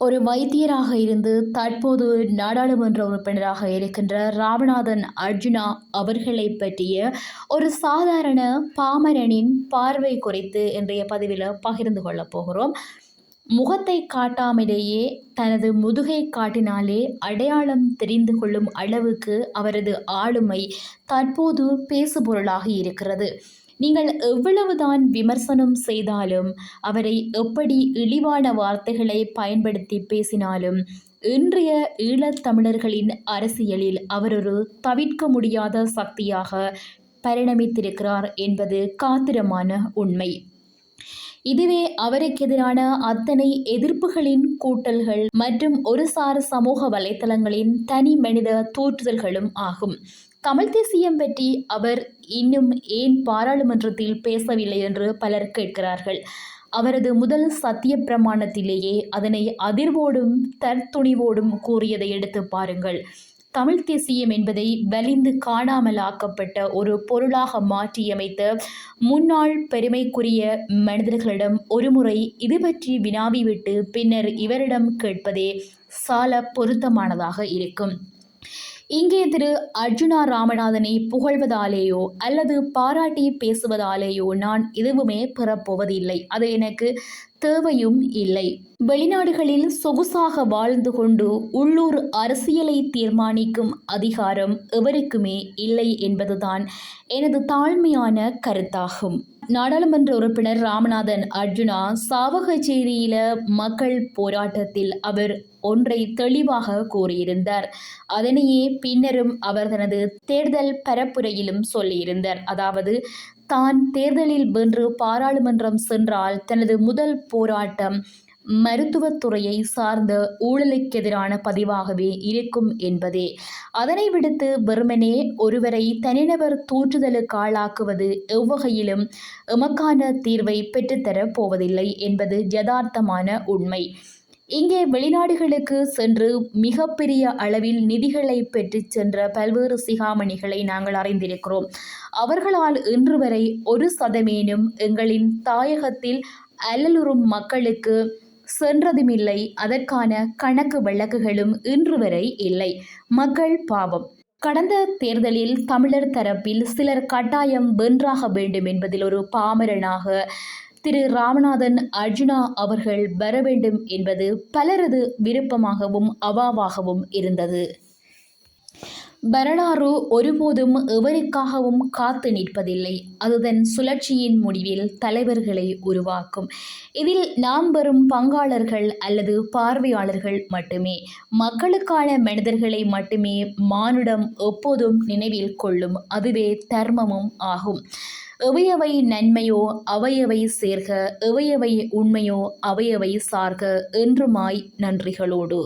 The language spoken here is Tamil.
ஒரு வைத்தியராக இருந்து தற்போது நாடாளுமன்ற உறுப்பினராக இருக்கின்ற ராமநாதன் அர்ஜுனா அவர்களை பற்றிய ஒரு சாதாரண பாமரனின் பார்வை குறித்து இன்றைய பதிவில் பகிர்ந்து கொள்ளப் போகிறோம். முகத்தை காட்டாமலேயே தனது முதுகை காட்டினாலே அடையாளம் தெரிந்து கொள்ளும் அளவுக்கு அவரது ஆளுமை தற்போது பேசுபொருளாக இருக்கிறது. நீங்கள் எவ்வளவுதான் விமர்சனம் செய்தாலும் அவரை எப்படி இழிவான வார்த்தைகளை பயன்படுத்தி பேசினாலும் இன்றைய ஈழத்தமிழர்களின் அரசியலில் அவர் ஒரு தவிர்க்க முடியாத சக்தியாக பரிணமித்திருக்கிறார் என்பது காத்திரமான உண்மை. இதுவே அவருக்கு எதிரான அத்தனை எதிர்ப்புகளின் கூட்டல்கள் மற்றும் ஒருசார் சமூக வலைத்தளங்களின் தனி மனித தோற்றுதல்களும் ஆகும். கமல் தேசியம் பற்றி அவர் இன்னும் ஏன் பாராளுமன்றத்தில் பேசவில்லை என்று பலர் கேட்கிறார்கள். அவரது முதல் சத்திய பிரமாணத்திலேயே அதனை அதிர்வோடும் தற்துணிவோடும் கூறியதை எடுத்து பாருங்கள். தமிழ் தேசியம் என்பதை வலிந்து காணாமலாக்கப்பட்ட ஒரு பொருளாக மாற்றியமைத்த முன்னாள் பெருமைக்குரிய மனிதர்களிடம் ஒருமுறை இது பற்றி வினாவிவிட்டு பின்னர் இவரிடம் கேட்பதே சால பொருத்தமானதாக இருக்கும். இங்கே திரு அர்ஜுனா ராமநாதனை புகழ்வதாலேயோ அல்லது பாராட்டி பேசுவதாலேயோ நான் எதுவுமே பெறப்போவதில்லை. அது எனக்கு தேவையும் இல்லை. வெளிநாடுகளில் சொகுசாக வாழ்ந்து கொண்டு உள்ளூர் அரசியலை தீர்மானிக்கும் அதிகாரம் எவருக்குமே இல்லை என்பதுதான் எனது தாழ்மையான கருத்தாகும். நாடாளுமன்ற உறுப்பினர் ராமநாதன் அர்ஜுனா சாவகச்சேரியில மக்கள் போராட்டத்தில் அவர் ஒன்றை தெளிவாக கூறியிருந்தார். அதனையே பின்னரும் அவர் தனது தேர்தல் பரப்புரையிலும் சொல்லியிருந்தார். அதாவது தான் தேர்தலில் வென்று பாராளுமன்றம் சென்றால் தனது முதல் போராட்டம் மருத்துவத்துறையை சார்ந்த ஊழலுக்கு எதிரான பதிவாகவே இருக்கும் என்பதே. அதனை விடுத்து வெறுமனே ஒருவரை தனிநபர் தூற்றுதலுக்கு ஆளாக்குவது எவ்வகையிலும் எமக்கான தீர்வை பெற்றுத்தரப் போவதில்லை என்பது யதார்த்தமான உண்மை. இங்கே வெளிநாடுகளுக்கு சென்று மிகப்பெரிய அளவில் நிதிகளை பெற்றுச் சென்ற பல்வேறு சிகாமணிகளை நாங்கள் அறிந்திருக்கிறோம். அவர்களால் இன்று வரை ஒரு சதமேனும் எங்களின் தாயகத்தில் அல்லலுறும் மக்களுக்கு சென்றதுமில்லை அதற்கான கணக்கு வழக்குகளும் இன்று வரை இல்லை. மக்கள் பாவம். கடந்த தேர்தலில் தமிழர் தரப்பில் சிலர் கட்டாயம் வென்றாக வேண்டும் என்பதில் ஒரு பாமரனாக திரு ராமநாதன் அர்ஜுனா அவர்கள் வர வேண்டும் என்பது பலரது விருப்பமாகவும் அவாவாகவும் இருந்தது. வரலாறு ஒருபோதும் எவருக்காகவும் காத்து நிற்பதில்லை. அதுதன் சுழற்சியின் முடிவில் தலைவர்களை உருவாக்கும். இதில் நாம் வரும் பங்காளர்கள் அல்லது பார்வையாளர்கள் மட்டுமே. மக்களுக்கான மனிதர்களை மட்டுமே மானுடம் எப்போதும் நினைவில் கொள்ளும் அதுவே தர்மமும் ஆகும். எவையவை நன்மையோ அவையவை சேர்க. எவையவை உண்மையோ அவையவை சார்க. என்றுமாய் நன்றிகளோடு.